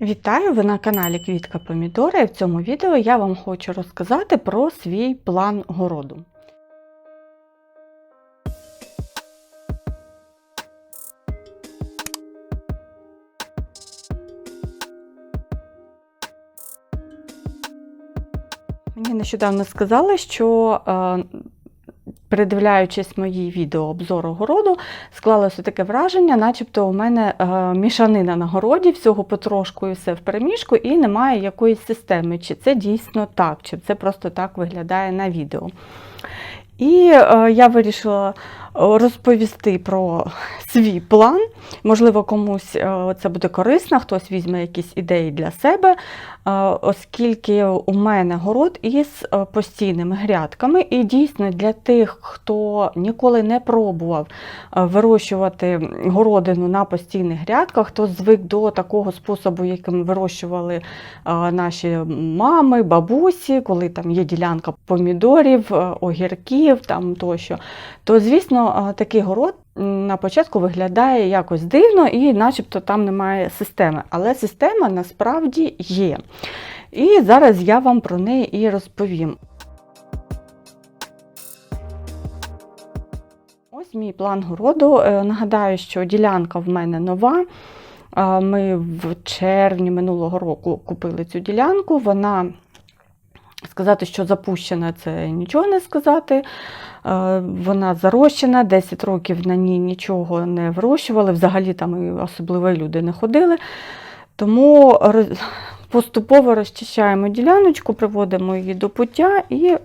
Вітаю! Ви на каналі Квітка Помідора і в цьому відео я вам хочу розказати про свій план городу. Мені нещодавно сказали, що е, передивляючись мої відео обзору городу, склалося таке враження, начебто у мене е, мішанина на городі, всього потрошку і все в переміжку, і немає якоїсь системи, чи це дійсно так, чи це просто так виглядає на відео. І е, я вирішила розповісти про свій план. Можливо, комусь е, це буде корисно, хтось візьме якісь ідеї для себе, е, оскільки у мене город із е, постійними грядками. І дійсно для тих, хто ніколи не пробував вирощувати городину на постійних грядках, хто звик до такого способу, яким вирощували наші мами, бабусі, коли там є ділянка помідорів, огірків там тощо, то, звісно, такий город на початку виглядає якось дивно і начебто там немає системи. Але система насправді є. І зараз я вам про неї і розповім. Ось мій план городу. Е, Нагадаю, що ділянка в мене нова. Ми в червні минулого року купили цю ділянку. Вона сказати, що запущена, це нічого не сказати. Е, Вона зарощена, 10 років на ній нічого не вирощували, взагалі там і особливо люди не ходили. Тому поступово розчищаємо діляночку, приводимо її до пуття і е,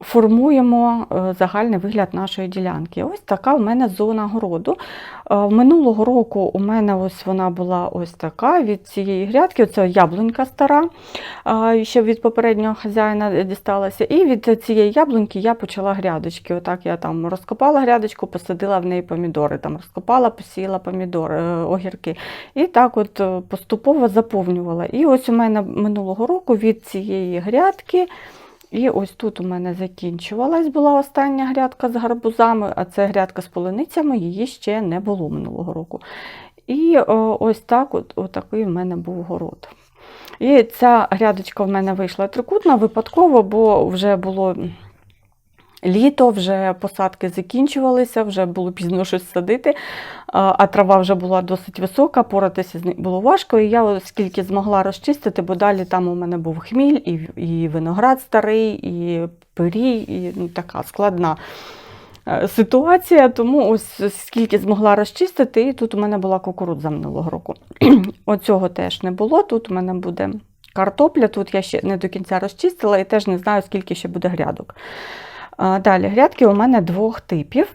формуємо е, загальний вигляд нашої ділянки. Ось така в мене зона городу. Е, Минулого року у мене ось вона була ось така від цієї грядки. Це яблунька стара, е, ще від попереднього хазяїна дісталася. І від цієї яблуньки я почала грядочки. Отак я там розкопала грядочку, посадила в неї помідори. Там розкопала, посіяла помідори, огірки. І так от поступово заповнювала. І ось у мене минулого року від цієї грядки. І ось тут у мене закінчувалась була остання грядка з гарбузами, а це грядка з полуницями, її ще не було минулого року. І ось так от, отакий в мене був город. І ця грядочка в мене вийшла трикутна випадково, бо вже було літо, вже посадки закінчувалися, вже було пізно щось садити, а трава вже була досить висока, поратися з нею було важко. І я оскільки змогла розчистити, бо далі там у мене був хміль, і, і виноград старий, і пирій, і ну, така складна е, ситуація. Тому ось скільки змогла розчистити, і тут у мене була кукурудза минулого року. Оцього теж не було. Тут у мене буде картопля, тут я ще не до кінця розчистила і теж не знаю, скільки ще буде грядок. Далі грядки у мене двох типів.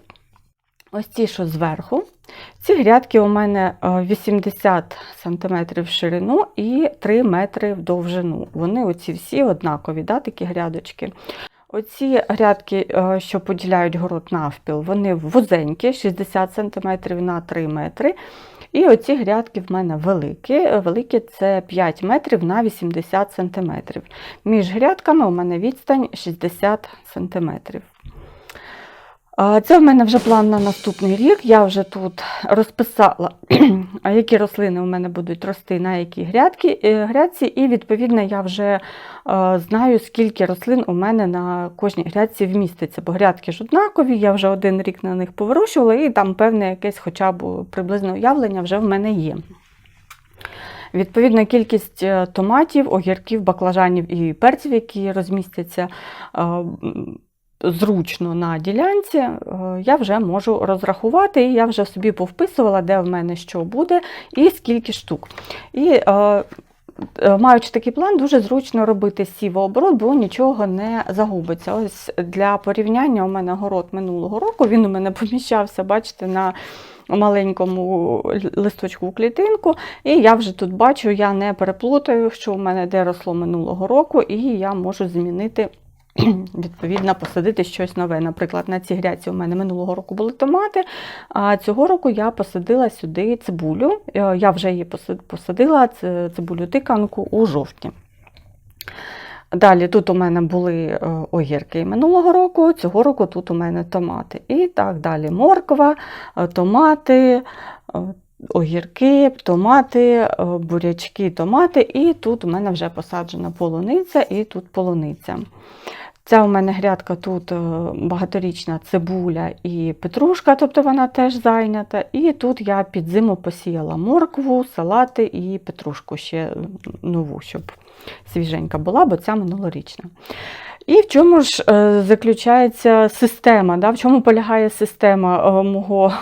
Ось ці, що зверху. Ці грядки у мене е, 80 см в ширину і 3 метри в довжину. Вони оці всі однакові, да, такі грядочки. Оці грядки, е, що поділяють город навпіл, вони вузенькі, 60 см на 3 метри. І оці грядки в мене великі. Великі це 5 метрів на 80 см. Між грядками у мене відстань 60 см. Це в мене вже план на наступний рік. Я вже тут розписала, які рослини у мене будуть рости на якій грядки, е, грядці, і відповідно я вже е, знаю, скільки рослин у мене на кожній грядці вміститься, бо грядки ж однакові, я вже один рік на них повирощувала, і там певне якесь хоча б приблизне уявлення вже в мене є. Відповідна кількість е, томатів, огірків, баклажанів і перців, які розмістяться зручно на ділянці, е, я вже можу розрахувати, і я вже собі повписувала, де в мене що буде і скільки штук. І е, е, Маючи такий план, дуже зручно робити сівооборот, бо нічого не загубиться. Ось для порівняння у мене город минулого року, він у мене поміщався, бачите, на маленькому листочку клітинку. І я вже тут бачу, я не переплутаю, що у мене де росло минулого року, і я можу змінити. Відповідно, посадити щось нове. Наприклад, на цій грядці у мене минулого року були томати, а цього року я посадила сюди цибулю. Е, Я вже її посадила, цибулю тиканку у жовтні. Далі тут у мене були е, огірки минулого року, цього року тут у мене томати. І так далі. Морква, е, томати, огірки, томати, е, бурячки, томати. І тут у мене вже посаджена полуниця і тут полуниця. Ця у мене грядка тут е, багаторічна цибуля і петрушка, тобто вона теж зайнята. І тут я під зиму посіяла моркву, салати і петрушку ще нову, щоб свіженька була, бо ця минулорічна. І в чому ж е, заключається система? Да? В чому полягає система е, мого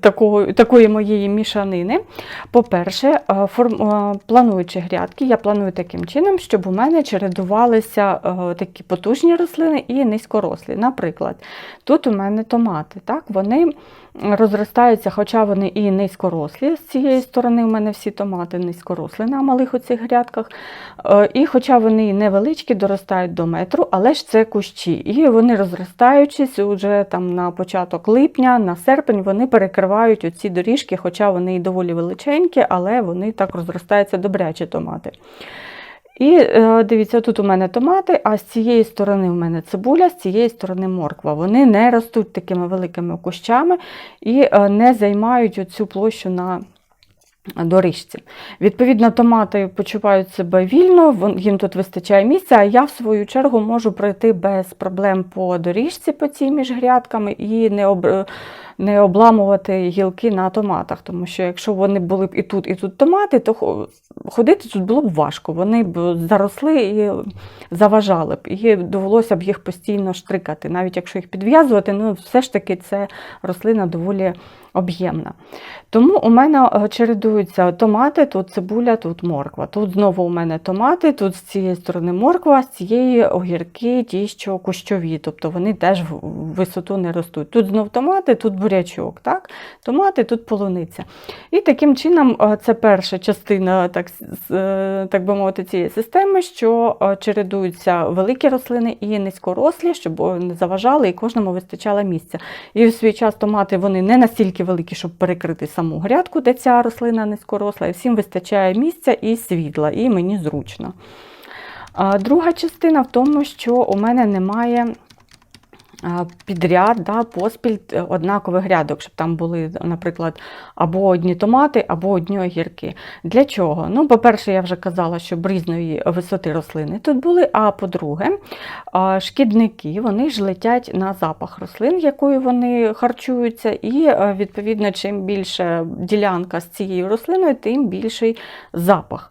такого, такої моєї мішанини? По-перше, е, е, плануючи грядки, я планую таким чином, щоб у мене чередувалися е, такі потужні рослини і низькорослі. Наприклад, тут у мене томати. Так? Вони розростаються, хоча вони і низькорослі. З цієї сторони у мене всі томати низькорослі на малих оцих грядках. Е, І хоча вони невеличкі, доростають до метру, але ж це кущі. І вони розростаючись уже там на початок липня, на серпень, вони перекривають оці доріжки, хоча вони і доволі величенькі, але вони так розростаються добрячі томати. І е, дивіться, тут у мене томати, а з цієї сторони у мене цибуля, з цієї сторони морква. Вони не ростуть такими великими кущами і е, не займають оцю площу на доріжці. Відповідно, томати почувають себе вільно, їм тут вистачає місця, а я, в свою чергу, можу пройти без проблем по доріжці по цій між грядками і не об... не обламувати гілки на томатах. Тому що якщо вони були б і тут, і тут томати, то ходити тут було б важко. Вони б заросли і заважали б. І довелося б їх постійно штрикати. Навіть якщо їх підв'язувати, ну все ж таки це рослина доволі об'ємна. Тому у мене е, чередуються томати, тут цибуля, тут морква. Тут знову у мене томати, тут з цієї сторони морква, з цієї огірки, ті, що кущові, тобто вони теж в висоту не ростуть. Тут знов томати, тут бурячок, так? томати, тут полуниця. І таким чином е, це перша частина, так, е, так би мовити, цієї системи, що е, чередуються великі рослини і низькорослі, щоб не заважали і кожному вистачало місця. І в свій час томати вони не настільки великі, щоб перекрити саму грядку, де ця рослина низькоросла, і всім вистачає місця і світла, і мені зручно. Друга частина в тому, що у мене немає підряд, да, поспіль е, однакових грядок, щоб там були, наприклад, або одні томати, або одні огірки. Для чого? Ну, по-перше, я вже казала, щоб різної висоти рослини тут були. А по-друге, шкідники вони ж летять на запах рослин, якою вони харчуються, і е, відповідно, чим більше ділянка з цією рослиною, тим більший запах.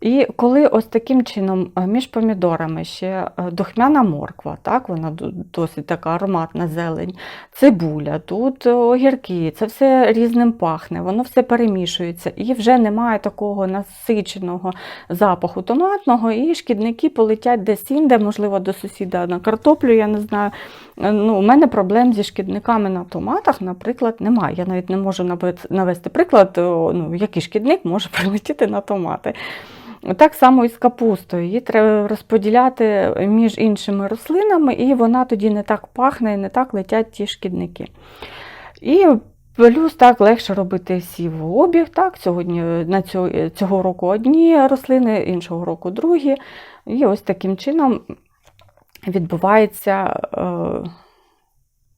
І коли ось таким чином е, між помідорами ще е, духмяна морква, так, вона досить така ароматна зелень, цибуля, тут е, огірки, це все різним пахне, воно все перемішується, і вже немає такого насиченого запаху томатного, і шкідники полетять десь інде, можливо, до сусіда на картоплю, я не знаю. Ну, у мене проблем зі шкідниками на томатах, наприклад, немає. Я навіть не можу навести приклад, ну, який шкідник може прилетіти на томати. Так само і з капустою. Її треба розподіляти між іншими рослинами, і вона тоді не так пахне і не так летять ті шкідники. І плюс так легше робити сівообіг. Так, сьогодні на цього, цього року одні рослини, іншого року другі. І ось таким чином відбувається е,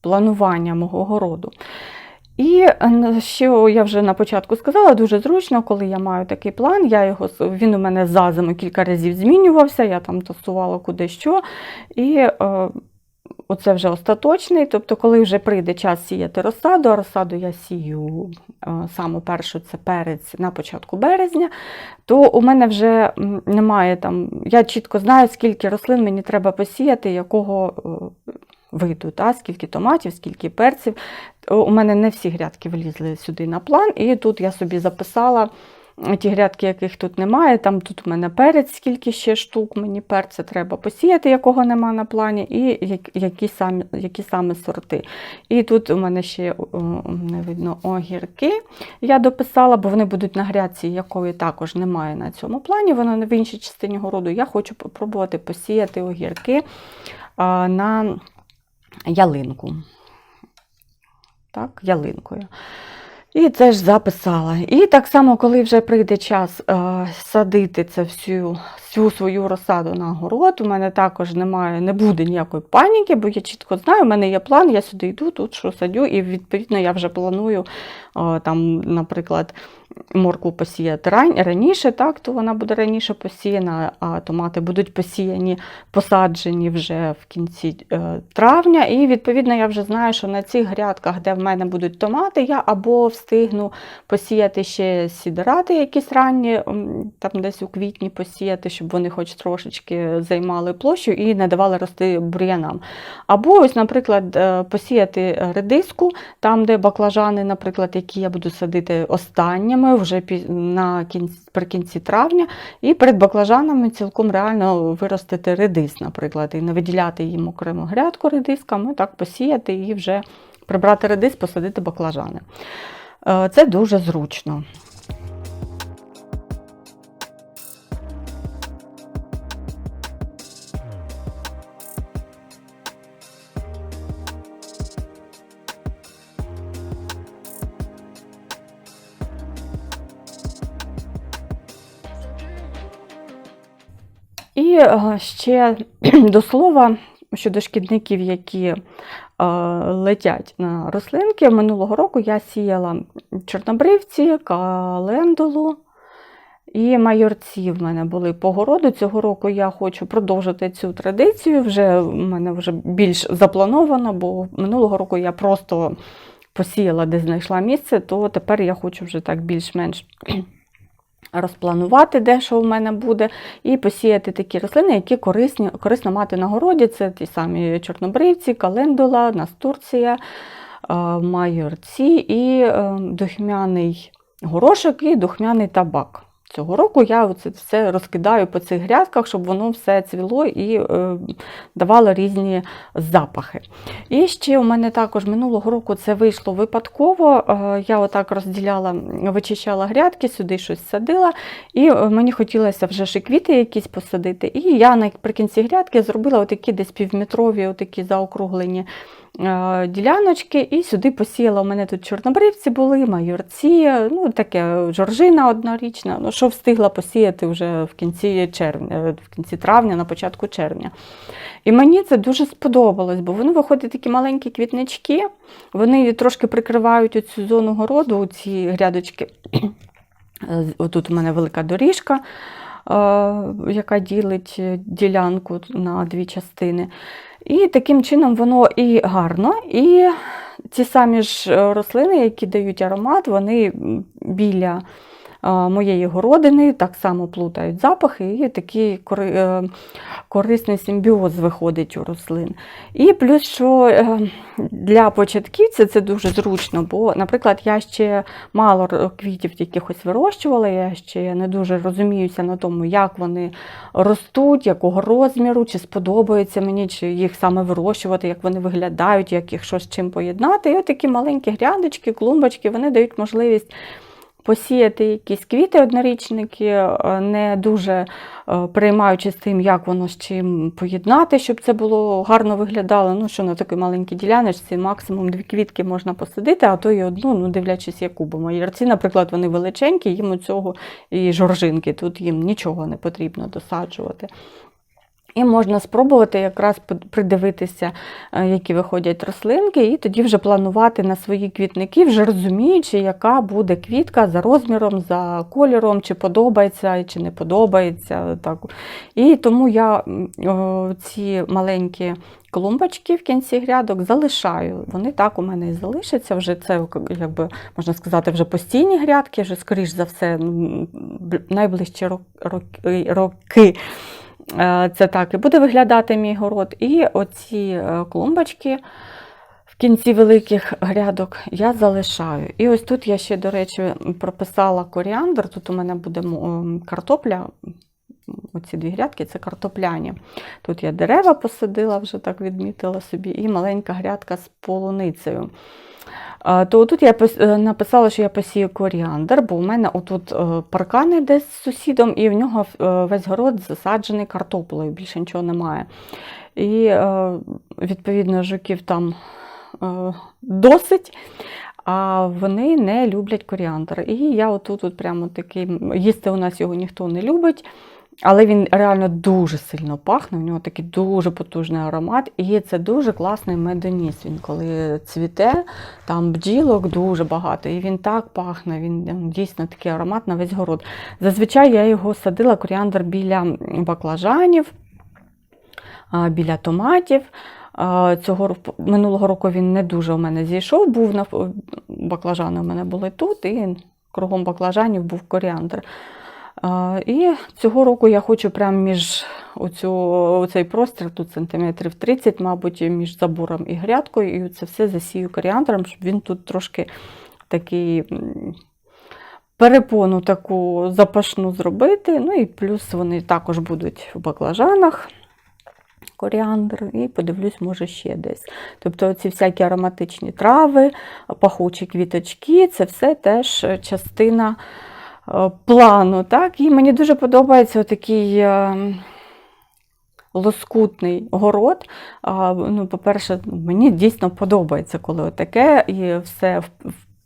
планування мого городу. І е, що я вже на початку сказала, дуже зручно, коли я маю такий план. Я його, він у мене за зиму кілька разів змінювався, я там тасувала куди що. І е, оце вже остаточний. Тобто, коли вже прийде час сіяти розсаду, а розсаду я сію е, саму першу це перець на початку березня, то у мене вже немає там. Я чітко знаю, скільки рослин мені треба посіяти, якого. Виду, та, скільки томатів, скільки перців. У мене не всі грядки влізли сюди на план, і тут я собі записала ті грядки, яких тут немає. Там тут у мене перець, скільки ще штук мені перця треба посіяти, якого нема на плані, і які, самі, які саме сорти. І тут у мене ще не видно огірки. Я дописала, бо вони будуть на грядці, якої також немає на цьому плані. Воно в іншій частині городу. Я хочу попробувати посіяти огірки на ялинку. Так, ялинкою. І це ж записала. І так само, коли вже прийде час е, садити це всю, всю свою розсаду на город, у мене також немає, не буде ніякої паніки, бо я чітко знаю, у мене є план, я сюди йду, тут що садю, і відповідно я вже планую е, там, наприклад, моркву посіяти раніше, так, то вона буде раніше посіяна, а томати будуть посіяні, посаджені вже в кінці е, травня. І відповідно я вже знаю, що на цих грядках, де в мене будуть томати, я або встигну посіяти ще сідорати якісь ранні, там десь у квітні посіяти, щоб вони хоч трошечки займали площу і не давали рости бур'янам. Або, ось, наприклад, е, посіяти редиску, там, де баклажани, наприклад, які я буду садити останніми, вже на кінці, прикінці травня, і перед баклажанами цілком реально виростити редис, наприклад, і не виділяти їм окрему грядку редисками, так посіяти і вже прибрати редис, посадити баклажани. Е, Це дуже зручно. І е, ще до слова щодо шкідників, які е, летять на рослинки. Минулого року я сіяла чорнобривці, календулу і майорці в мене були по городу. Цього року я хочу продовжити цю традицію. Вже в мене вже більш заплановано, бо минулого року я просто посіяла, де знайшла місце, то тепер я хочу вже так більш-менш розпланувати, де що в мене буде, і посіяти такі рослини, які корисні, корисно мати на городі. Це ті самі чорнобривці, календула, настурція, е, майорці і е, духмяний горошок і духмяний табак. Цього року я це все розкидаю по цих грядках, щоб воно все цвіло і е, давало різні запахи. І ще у мене також минулого року це вийшло випадково. Е, Я отак розділяла, вичищала грядки, сюди щось садила, і е, мені хотілося вже ще якісь посадити. І я наприкінці грядки зробила отакі десь півметрові, отакі заокруглені діляночки, і сюди посіяла. У мене тут чорнобривці були, майорці, ну таке жоржина однорічна, ну що встигла посіяти вже в кінці червня, е, в кінці травня, на початку червня. І мені це дуже сподобалось, бо вони виходять такі маленькі квітнички, вони трошки прикривають оцю зону городу, ці грядочки. Е, Отут у мене велика доріжка, е, яка ділить е, ділянку на дві частини. І таким чином воно і гарно, і ці самі ж е, рослини, які дають аромат, вони біля моєї городини так само плутають запахи, і такий е, корисний симбіоз виходить у рослин. І плюс, що е, для початківців це дуже зручно, бо, наприклад, я ще мало квітів якихось вирощувала, я ще не дуже розуміюся на тому, як вони ростуть, якого розміру, чи сподобається мені, чи їх саме вирощувати, як вони виглядають, як їх що з чим поєднати. І от такі маленькі грядочки, клумбочки, вони дають можливість посіяти якісь квіти однорічники, е, не дуже е, переймаючись тим, як воно з чим поєднати, щоб це було гарно виглядало. Ну, що на такій маленькій діляночці максимум дві квітки можна посадити, а то і одну, ну дивлячись, яку. Бо мої ярці, наприклад, вони величенькі, їм у цього і жоржинки, тут їм нічого не потрібно досаджувати. І можна спробувати якраз придивитися, е, які виходять рослинки, і тоді вже планувати на свої квітники, вже розуміючи, яка буде квітка за розміром, за кольором, чи подобається, чи не подобається. Так. І тому я ці маленькі клумбочки в кінці грядок залишаю. Вони так у мене і залишаться. Вже це, якби, можна сказати, вже постійні грядки, вже, скоріш за все, найближчі роки- Це так і буде виглядати мій город. І оці е, клумбочки в кінці великих грядок я залишаю. І ось тут я ще, до речі, прописала коріандр. Тут у мене буде картопля. Оці дві грядки це картопляні. Тут я дерева посадила, вже так відмітила собі, і маленька грядка з полуницею. То тут я е, написала, що я посію коріандр, бо у мене отут е, паркан іде з сусідом, і в нього е, весь город засаджений картоплею, більше нічого немає. І, відповідно, жуків там досить. а вони не люблять коріандр. І я отут от прямо такий, їсти у нас його ніхто не любить. Але він реально дуже сильно пахне, у нього такий дуже потужний аромат, і це дуже класний медоніс. Він коли цвіте, там бджілок дуже багато, і він так пахне, він дійсно такий аромат на весь город. Зазвичай я його садила коріандр біля баклажанів, біля томатів. Цього минулого року він не дуже у мене зійшов, був на баклажани у мене були тут, і кругом баклажанів був коріандр. І цього року я хочу прямо між оцю, оцей простір, тут сантиметрів 30, мабуть, між забором і грядкою, і це все засію коріандром, щоб він тут трошки такий перепону таку запашну зробити. Ну і плюс вони також будуть в баклажанах. Коріандр, і подивлюсь, може, ще десь. Тобто ці всякі ароматичні трави, пахучі квіточки це все теж частина плану. Так? І мені дуже подобається такий е, лоскутний город. Ну, по-перше, мені дійсно подобається, коли таке, і все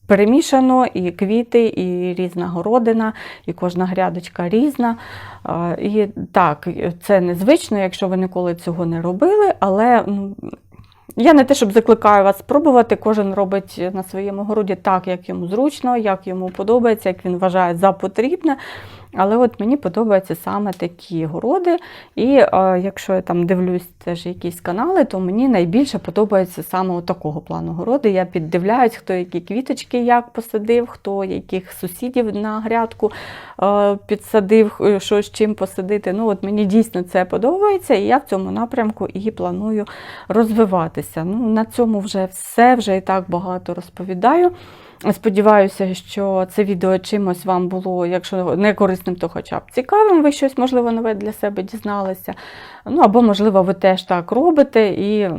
перемішано, і квіти, і різна городина, і кожна грядочка різна. І так, це незвично, якщо ви ніколи цього не робили, але ну, я не те, щоб закликаю вас спробувати, кожен робить на своєму городі так, як йому зручно, як йому подобається, як він вважає за потрібне. Але от мені подобаються саме такі городи. І е, якщо я там дивлюсь теж якісь канали, то мені найбільше подобається саме такого плану городи. Я піддивляюсь, хто які квіточки як посадив, хто яких сусідів на грядку е, підсадив, е, що з чим посадити. Ну, от мені дійсно це подобається, і я в цьому напрямку і планую розвиватися. Ну, на цьому вже все, вже і так багато розповідаю. Сподіваюся, що це відео чимось вам було, якщо не корисним, то хоча б цікавим, ви щось, можливо, нове для себе дізналися. Ну, або, можливо, ви теж так робите і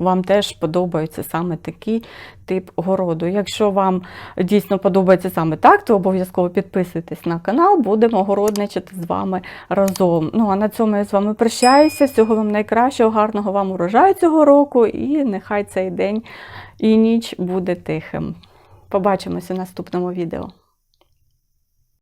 вам теж подобається саме такий тип городу. Якщо вам дійсно подобається саме так, то обов'язково підписуйтесь на канал, будемо городничати з вами разом. Ну а на цьому я з вами прощаюся. Всього вам найкращого, гарного вам урожаю цього року, і нехай цей день і ніч буде тихим. Побачимося в наступному відео.